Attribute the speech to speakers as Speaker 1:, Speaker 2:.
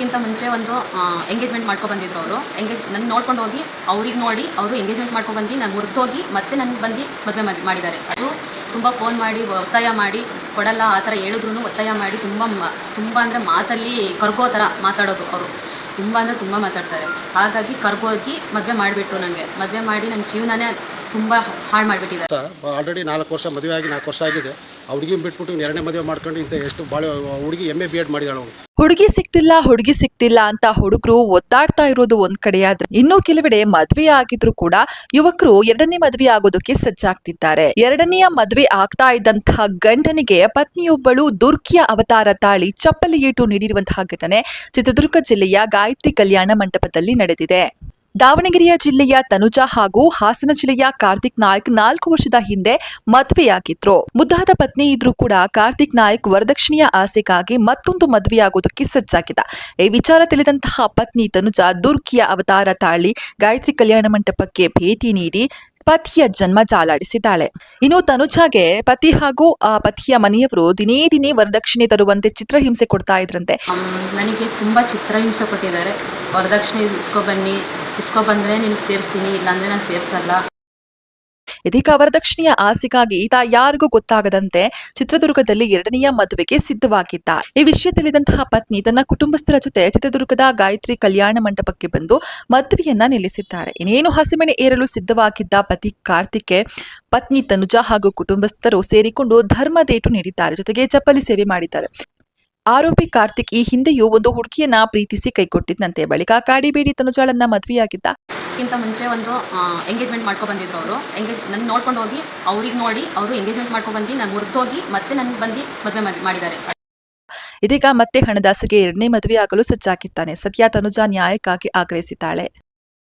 Speaker 1: ಅದಕ್ಕಿಂತ ಮುಂಚೆ ಒಂದು ಎಂಗೇಜ್ಮೆಂಟ್ ಮಾಡ್ಕೊ ಬಂದಿದ್ರು ಅವರು. ಎಂಗೇಜ್ ನನ್ನ ನೋಡ್ಕೊಂಡು ಹೋಗಿ, ಅವ್ರಿಗೆ ನೋಡಿ, ಅವರು ಎಂಗೇಜ್ಮೆಂಟ್ ಮಾಡ್ಕೊ ಬಂದು ನಾನು ಮುರಿದೋಗಿ ಮತ್ತೆ ನನಗೆ ಬಂದು ಮದುವೆ ಮಾಡಿದ್ದಾರೆ. ಅದು ತುಂಬ ಫೋನ್ ಮಾಡಿ, ಒತ್ತಾಯ ಮಾಡಿ, ಕೊಡಲ್ಲ, ಆ ಥರ ಹೇಳಿದ್ರು ಒತ್ತಾಯ ಮಾಡಿ ತುಂಬ ತುಂಬ ಅಂದರೆ ಮಾತಲ್ಲಿ ಕರ್ಗೋ ಥರ ಮಾತಾಡೋದು ಅವರು. ತುಂಬ ಅಂದರೆ ತುಂಬ ಮಾತಾಡ್ತಾರೆ. ಹಾಗಾಗಿ ಕರ್ಗೋಗಿ ಮದುವೆ ಮಾಡಿಬಿಟ್ರು ನನಗೆ ಮದುವೆ ಮಾಡಿ ನನ್ನ ಜೀವನನೇ ತುಂಬ ಹಾಳು ಮಾಡಿಬಿಟ್ಟಿದ್ದಾರೆ
Speaker 2: ಆಲ್ರೆಡಿ ನಾಲ್ಕು ವರ್ಷ ಮದುವೆ ಆಗಿ ನಾಲ್ಕು ವರ್ಷ ಆಗಿದೆ. ಹುಡುಗಿನ ಬಿಟ್ಬಿಟ್ಟು ಎರಡನೇ ಮದುವೆ ಮಾಡ್ಕೊಂಡು ಇಂಥ ಎಷ್ಟು ಭಾಳ ಹುಡುಗಿ ಎಂ ಎ ಬಿ ಎಡ್ ಮಾಡಿದಾಳು
Speaker 3: ಹುಡುಗಿ ಸಿಕ್ತಿಲ್ಲ ಹುಡುಗಿ ಸಿಕ್ತಿಲ್ಲ ಅಂತ ಹುಡುಗರು ಒದ್ದಾಡ್ತಾ ಇರೋದು ಒಂದ್ ಕಡೆ ಆದ್ರೆ ಇನ್ನು ಕೆಲವೆಡೆ ಮದ್ವೆ ಆಗಿದ್ರು ಕೂಡ ಯುವಕರು ಎರಡನೇ ಮದ್ವೆ ಆಗೋದಕ್ಕೆ ಸಜ್ಜಾಗ್ತಿದ್ದಾರೆ. ಎರಡನೆಯ ಮದ್ವೆ ಆಗ್ತಾ ಇದ್ದಂತಹ ಗಂಡನಿಗೆ ಪತ್ನಿಯೊಬ್ಬಳು ದುರ್ಗಿಯ ಅವತಾರ ತಾಳಿ ಚಪ್ಪಲಿ ಏಟು ನೀಡಿರುವಂತಹ ಘಟನೆ ಚಿತ್ರದುರ್ಗ ಜಿಲ್ಲೆಯ ಗಾಯತ್ರಿ ಕಲ್ಯಾಣ ಮಂಟಪದಲ್ಲಿ ನಡೆದಿದೆ. ದಾವಣಗೆರೆಯ ಜಿಲ್ಲೆಯ ತನುಜಾ ಹಾಗೂ ಹಾಸನ ಜಿಲ್ಲೆಯ ಕಾರ್ತಿಕ್ ನಾಯ್ಕ್ ನಾಲ್ಕು ವರ್ಷದ ಹಿಂದೆ ಮದುವೆಯಾಗಿದ್ರು. ಮುದ್ದಾದ ಪತ್ನಿ ಇದ್ರೂ ಕೂಡ ಕಾರ್ತಿಕ್ ನಾಯ್ಕ್ ವರದಕ್ಷಿಣೆಯ ಆಸೆಗಾಗಿ ಮತ್ತೊಂದು ಮದುವೆಯಾಗುವುದಕ್ಕೆ ಸಜ್ಜಾಗಿದ್ದ. ಈ ವಿಚಾರ ತಿಳಿದಂತಹ ಪತ್ನಿ ತನುಜಾ, ದುರ್ಗಿಯ ಅವತಾರ ತಾಳಿ, ಗಾಯತ್ರಿ ಕಲ್ಯಾಣ ಮಂಟಪಕ್ಕೆ ಭೇಟಿ ನೀಡಿ ಪತಿಯ ಜನ್ಮ ಜಾಲಾಡಿಸಿದ್ದಾಳೆ. ಇನ್ನು ತನುಜಾಗೆ ಪತಿ ಹಾಗೂ ಆ ಪತಿಯ ಮನೆಯವರು ದಿನೇ ದಿನೇ ವರದಕ್ಷಿಣೆ ತರುವಂತೆ ಚಿತ್ರಹಿಂಸೆ ಕೊಡ್ತಾ ಇದ್ರಂತೆ.
Speaker 1: ನನಗೆ ತುಂಬ ಚಿತ್ರಹಿಂಸೆ ಕೊಟ್ಟಿದ್ದಾರೆ. ವರದಕ್ಷಿಣೆ ಇಸ್ಕೋ ಬನ್ನಿ. ಇಸ್ಕೊ ಬಂದರೆ ನಿನಗೆ ಸೇರಿಸ್ತೀನಿ, ಇಲ್ಲಾಂದರೆ ನಾನು ಸೇರಿಸಲ್ಲ.
Speaker 3: ಇದೀಗ ವರದಕ್ಷಿಣೆಯ ಆಸೆಗಾಗಿ ಈತ ಯಾರಿಗೂ ಗೊತ್ತಾಗದಂತೆ ಚಿತ್ರದುರ್ಗದಲ್ಲಿ ಎರಡನೆಯ ಮದುವೆಗೆ ಸಿದ್ಧವಾಗಿದ್ದ. ಈ ವಿಷಯ ತಿಳಿದಂತಹ ಪತ್ನಿ ತನ್ನ ಕುಟುಂಬಸ್ಥರ ಜೊತೆ ಚಿತ್ರದುರ್ಗದ ಗಾಯತ್ರಿ ಕಲ್ಯಾಣ ಮಂಟಪಕ್ಕೆ ಬಂದು ಮದುವೆಯನ್ನ ನಿಲ್ಲಿಸಿದ್ದಾರೆ. ಇನ್ನೇನು ಹಸಿಮಣೆ ಏರಲು ಸಿದ್ಧವಾಗಿದ್ದ ಪತಿ ಕಾರ್ತಿಕ್ಗೆ ಪತ್ನಿ ತನುಜ ಹಾಗೂ ಕುಟುಂಬಸ್ಥರು ಸೇರಿಕೊಂಡು ಧರ್ಮದೇಟು ನೀಡಿದ್ದಾರೆ. ಜೊತೆಗೆ ಚಪ್ಪಲಿ ಸೇವೆ ಮಾಡಿದ್ದಾರೆ. ಆರೋಪಿ ಕಾರ್ತಿಕ್ ಈ ಹಿಂದೆಯೂ ಒಂದು ಹುಡುಗಿಯನ್ನ ಪ್ರೀತಿಸಿ ಕೈಕೊಟ್ಟಿದ್ದಂತೆ. ಬಳಿಕ ಕಾಡಿಬೇಡಿ ತನುಜಾಳನ್ನ ಮದುವೆಯಾಗಿದ್ದ.
Speaker 1: ಅದಕ್ಕಿಂತ ಮುಂಚೆ ಒಂದು ಎಂಗೇಜ್ಮೆಂಟ್ ಮಾಡ್ಕೊ ಬಂದಿದ್ರು ಅವರು. ಎಂಗೇಜ್ ನನಗೆ ನೋಡ್ಕೊಂಡು ಹೋಗಿ, ಅವ್ರಿಗೆ ನೋಡಿ, ಅವರು ಎಂಗೇಜ್ಮೆಂಟ್ ಮಾಡ್ಕೊ ಬಂದು, ನಾನು ಮುರಿದೋಗಿ ಮತ್ತೆ ನನಗೆ ಬಂದು ಮದುವೆ ಮಾಡಿದ್ದಾರೆ
Speaker 3: ಇದೀಗ ಮತ್ತೆ ಹಣದಾಸಿಗೆ ಎರಡನೇ ಮದುವೆ ಆಗಲು ಸಜ್ಜಾಗಿದ್ದಾನೆ. ಸತ್ಯ ತನುಜಾ ನ್ಯಾಯಕ್ಕಾಗಿ ಆಗ್ರಹಿಸಿದ್ದಾಳೆ.